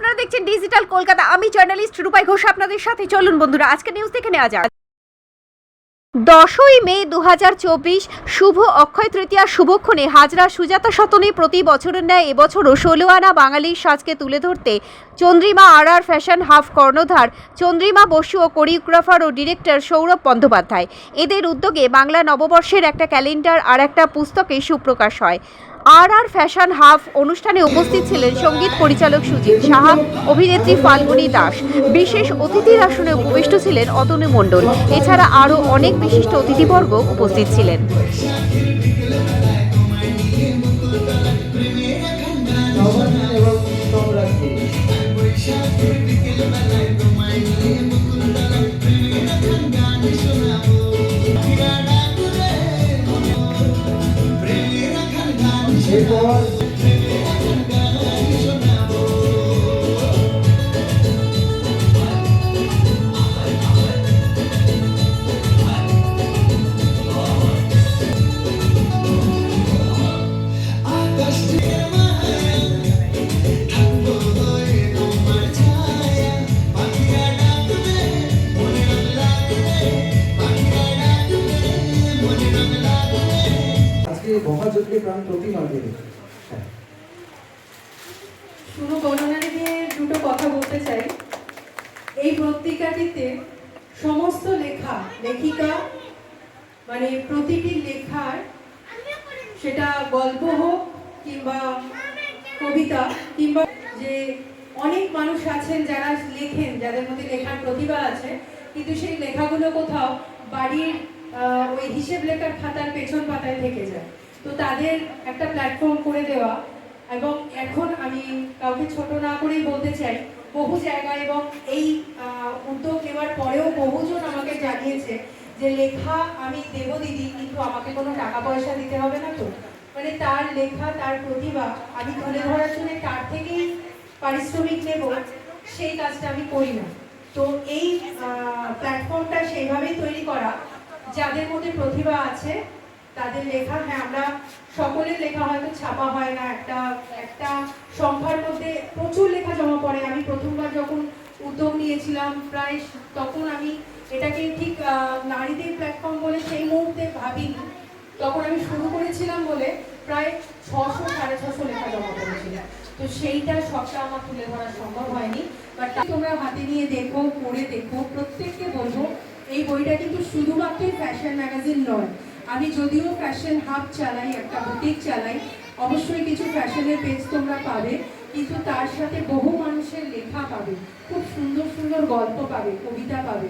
আপনারা দেখছেন ডিজিটাল কলকাতা আমি জার্নালিস্ট রূপাই ঘোষ আপনাদের সাথে। চলুন বন্ধুরা আজকে নিউজ দেখে নেওয়া যাক। দশই মে দু হাজার চব্বিশ, শুভ অক্ষয় তৃতীয়া, শুভক্ষণে হাজরা সুজাতা শতনে প্রতি বছরের ন্যায় এবছরও ষোলো আনা বাঙালির সাজকে তুলে ধরতে Chandrima R R fashion hub কর্ণধার চন্দ্রিমা বসু ও কোরিওগ্রাফার ও ডিরেক্টর সৌরভ বন্দ্যোপাধ্যায়। এদের উদ্যোগে বাংলা নববর্ষের একটা ক্যালেন্ডার আর একটা পুস্তকে সুপ্রকাশ হয়। আর আর ফ্যাশন হাফ অনুষ্ঠানে উপস্থিত ছিলেন সংগীত পরিচালক সুজিত সাহা, অভিনেত্রী ফাল্গুনী দাস। বিশেষ অতিথির আসনে উপবিষ্ট ছিলেন অতনু মণ্ডল। এছাড়া আরও অনেক বিশিষ্ট অতিথিবর্গ উপস্থিত ছিলেন। আজকে মহাযজ্ঞে প্রাণ প্রতিমা দেবে হ্যাঁ। শুরু বর্ণনারে নিয়ে দুটো কথা বলতে চাই। এই পত্রিকাটিতে সমস্ত লেখা, লেখিকা মানে প্রতিটি লেখার সেটা গল্প হোক কিংবা কবিতা কিংবা যে অনেক মানুষ আছেন যারা লেখেন, যাদের মধ্যে লেখার প্রতিভা আছে, কিন্তু সেই লেখাগুলো কোথাও বাড়ির ওই হিসেব লেখার খাতার পেছন পাতায় থেকে যায়। তো তাদের একটা প্ল্যাটফর্ম করে দেওয়া এবং এখন আমি কাউকে ছোট না করেই বলতে চাই, বহু জায়গায় এবং এই উদ্যোগ নেওয়ার পরেও বহুজন আমাকে জানিয়েছে যে, লেখা আমি দেবো দিদি, কিন্তু আমাকে কোনো টাকা পয়সা দিতে হবে না তো? মানে তার লেখা, তার প্রতিভা আমি তুলে ধরার জন্য তার থেকেই পারিশ্রমিক নেব, সেই কাজটা আমি করি না। তো এই প্ল্যাটফর্মটা সেইভাবেই তৈরি করা, যাদের মধ্যে প্রতিভা আছে তাদের লেখা হ্যাঁ আমরা সকলের লেখা হয়তো ছাপা হয় না, একটা একটা সংখ্যার মধ্যে প্রচুর লেখা জমা পড়ে। আমি প্রথমবার যখন উদ্যোগ নিয়েছিলাম, প্রায় তখন আমি এটাকে ঠিক নারীদের প্ল্যাটফর্ম বলে সেই মুহূর্তে ভাবিনি। তখন আমি শুরু করেছিলাম বলে প্রায় ছশো, সাড়ে ছশো লেখা জমা পড়েছিল। তো সেইটা সবটা আমার তুলে ধরা সম্ভব হয়নি। বাট তোমরা হাতে নিয়ে দেখো, পড়ে দেখো, প্রত্যেককে বলব, এই বইটা কিন্তু শুধুমাত্র ফ্যাশন ম্যাগাজিন নয়। আমি যদিও ফ্যাশন হাব চালাই, একটা বুটিক চালাই, অবশ্যই কিছু ফ্যাশনের পেজ তোমরা পাবে, কিন্তু তার সাথে বহু মানুষের লেখা পাবে, খুব সুন্দর সুন্দর গল্প পাবে, কবিতা পাবে,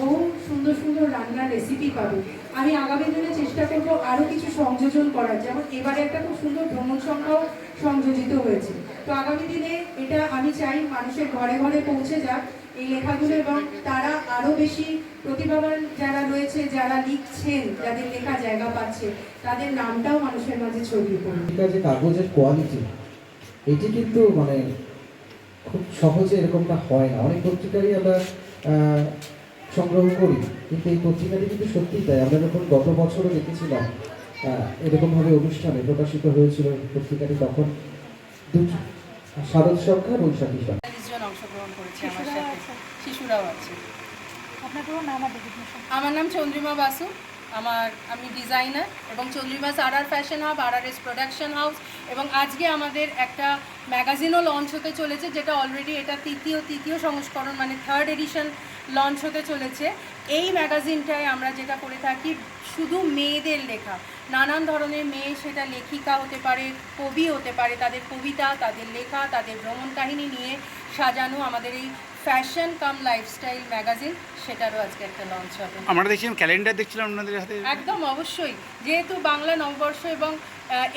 বহু সুন্দর সুন্দর রান্নার রেসিপি পাবে। আমি আগামী দিনে চেষ্টা করব আরও কিছু সংযোজন করার, যেমন এবারে একটা খুব সুন্দর ভ্রমণ সংখ্যাও সংযোজিত হয়েছে। তো আগামী দিনে এটা আমি চাই মানুষের ঘরে ঘরে পৌঁছে যাক এই লেখাগুলো এবং তারা আরও বেশি প্রতিভাবান যারা রয়েছে, যারা লিখছেন, যাদের লেখা জায়গা পাচ্ছে, তাদের নামটাও মানুষের মাঝে ছড়িয়ে এটা যে কাগজের কোয়ালিটি এটি কিন্তু মানে খুব সহজে এরকমটা হয় না। অনেক পত্রিকারই আমরা সংগ্রহ করি, কিন্তু এই পত্রিকাটি কিন্তু সত্যিই তাই। আমরা যখন গত বছরও দেখেছিলাম এরকমভাবে অনুষ্ঠানে প্রকাশিত হয়েছিল পত্রিকাটি, তখন দুটি, শারদ সংখ্যা বৈশাখী অংশগ্রহণ করেছে আমার সাথে। শিশুরাও আছে। আপনার পুরো নাম আর আমার নাম চন্দ্রিমা বাসু। আমার আমি ডিজাইনার এবং Chandrima's R R fashion hub R R S production house এবং আজকে আমাদের একটা ম্যাগাজিনও লঞ্চ হতে চলেছে যেটা অলরেডি এটা তৃতীয় তৃতীয় সংস্করণ মানে থার্ড এডিশন লঞ্চ হতে চলেছে। এই ম্যাগাজিনটায় আমরা যেটা করে থাকি শুধু মেয়েদের লেখা। নানান ধরনের মেয়ে সেটা লেখিকা হতে পারে কবি হতে পারে তাদের কবিতা তাদের লেখা তাদের ভ্রমণ কাহিনী নিয়ে সাজানো আমাদের এই ফ্যাশন কাম লাইফস্টাইল ম্যাগাজিন সেটারও আজকে একটা লঞ্চ হবে। আমরা দেখছিলাম ক্যালেন্ডার দেখছিলাম আপনাদের হাতে। একদম অবশ্যই। যেহেতু বাংলা নববর্ষ এবং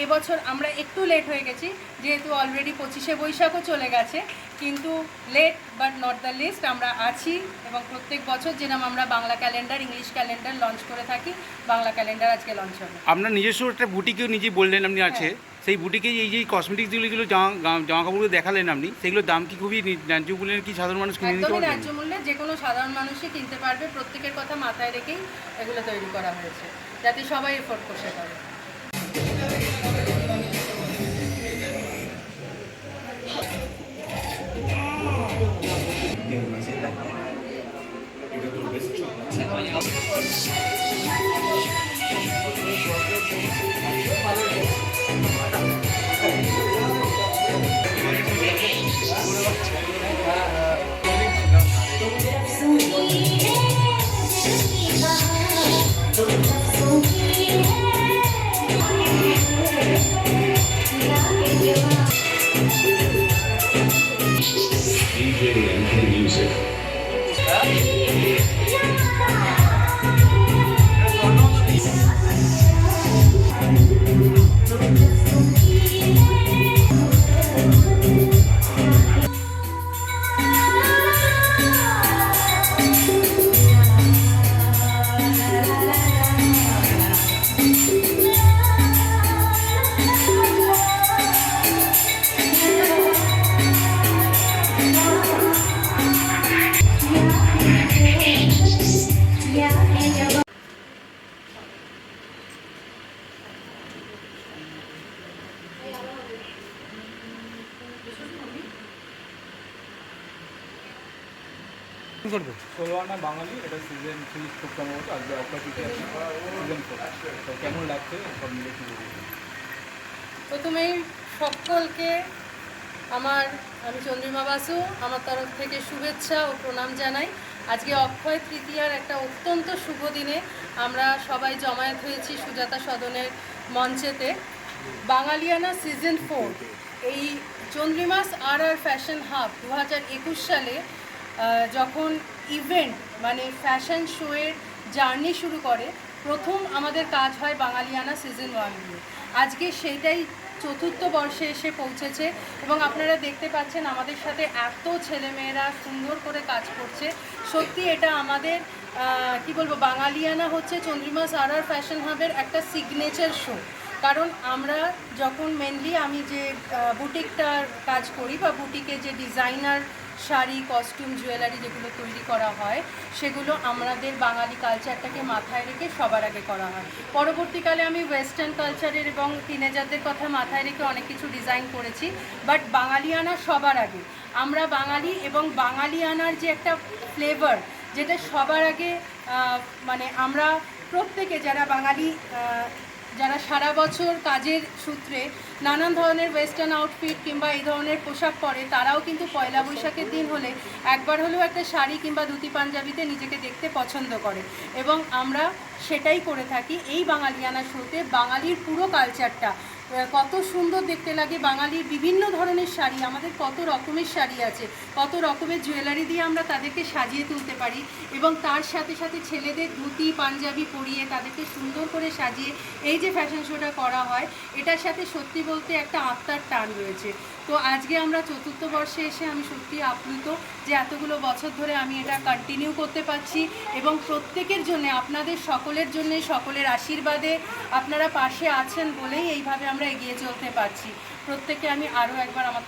এবছর আমরা একটু লেট হয়ে গেছি যেহেতু অলরেডি পঁচিশে বৈশাখও চলে গেছে কিন্তু late but not the least আমরা আছি এবং প্রত্যেক বছর যেরকম আমরা Bangla calendar English calendar launch করে থাকি বাংলা ক্যালেন্ডার আজকে লঞ্চ হবে। আপনার নিজস্ব একটা বুটিকেও নিজে বললেন আপনি আছে সেই বুটিকে এই যে কসমেটিক্সগুলো যেগুলো জামা কাপড়গুলো দেখালেন আপনি সেগুলোর দাম কি খুবই ন্যায্য বললেন কি সাধারণ মানুষ কিনে নিতে পারবেন ন্যায্য মূল্যে যে কোনো সাধারণ মানুষই কিনতে পারবে প্রত্যেকের কথা মাথায় রেখেই এগুলো তৈরি করা হয়েছে যাতে সবাই এফোর্ড করতে পারে। করব? ষোলোয়ানা বাঙালি এটা সিজন থ্রি খুব সম্ভবত আজকে অক্ষয় তৃতীয়া সিজন ফোর তো কেমন লাগছে? সব মিলে কি প্রথমেই সকলকে আমার আমি চন্দ্রিমা বাসু আমার তরফ থেকে শুভেচ্ছা ও প্রণাম জানাই। আজকে অক্ষয় তৃতীয়ার একটা অত্যন্ত শুভ দিনে আমরা সবাই জমায়েত হয়েছি সুজাতা সদনের মঞ্চেতে। বাঙালিয়ানা সিজন ফোর এই চন্দ্রিমাস আর আর ফ্যাশন হাব দু একুশ সালে যখন ইভেন্ট মানে ফ্যাশন শোয়ের জার্নি শুরু করে, প্রথম আমাদের কাজ হয় বাঙালিয়ানা সিজন ওয়ান দিয়ে আজকে সেইটাই চতুর্থ বর্ষে এসে পৌঁছেছে এবং আপনারা দেখতে পাচ্ছেন আমাদের সাথে এত ছেলেমেয়েরা সুন্দর করে কাজ করছে। সত্যি এটা আমাদের কি বলব, বাঙালিয়ানা হচ্ছে চন্দ্রিমা সারার ফ্যাশন হাবের একটা সিগনেচার শো কারণ আমরা যখন মেনলি আমি যে বুটিকটার কাজ করি বা বুটিকে যে ডিজাইনার শাড়ি কস্টিউম জুয়েলারি যেগুলো তৈরি করা হয়, সেগুলো আমাদের বাঙালি কালচারটাকে মাথায় রেখে সবার আগে করা হয়। পরবর্তীকালে আমি ওয়েস্টার্ন কালচারের এবং টিনেজারদের কথা মাথায় রেখে অনেক কিছু ডিজাইন করেছি বাট বাঙালিয়ানা সবার আগে। আমরা বাঙালি এবং বাঙালিয়ানার যে একটা ফ্লেভার যেটা সবার আগে মানে আমরা প্রত্যেকে যারা বাঙালি যারা সারা বছর কাজের সূত্রে নানান ধরনের ওয়েস্টার্ন আউটফিট কিংবা এই ধরনের পোশাক পরে, তারাও কিন্তু পয়লা বৈশাখের দিন হলে একবার হলেও একটা শাড়ি কিংবা ধুতি পাঞ্জাবিতে নিজেকে দেখতে পছন্দ করে। এবং আমরা সেটাই করে থাকি এই বাঙালিয়ানা শোতে বাঙালির পুরো কালচারটা কত সুন্দর দেখতে লাগে। বাঙালির বিভিন্ন ধরনের শাড়ি, আমাদের কত রকমের শাড়ি আছে। কত রকমের জুয়েলারি দিয়ে আমরা তাদেরকে সাজিয়ে তুলতে পারি এবং তার সাথে সাথে ছেলেদের ধুতি, পাঞ্জাবি পরিয়ে তাদেরকে সুন্দর করে সাজিয়ে এই যে ফ্যাশন শোটা করা হয়, এটার সাথে সত্যি বলতে একটা আত্মার টান রয়েছে। তো আজকে আমরা চতুর্থ বর্ষে এসে আমি সত্যি আপ্লুত যে এতগুলো বছর ধরে আমি এটা কন্টিনিউ করতে পারছি এবং প্রত্যেকের জন্য, আপনাদের সকলের জন্য, সকলের আশীর্বাদে আপনারা পাশে আছেন বলেই এইভাবে আমরা এগিয়ে চলতে পারছি। প্রত্যেকে আমি আরও একবার আমার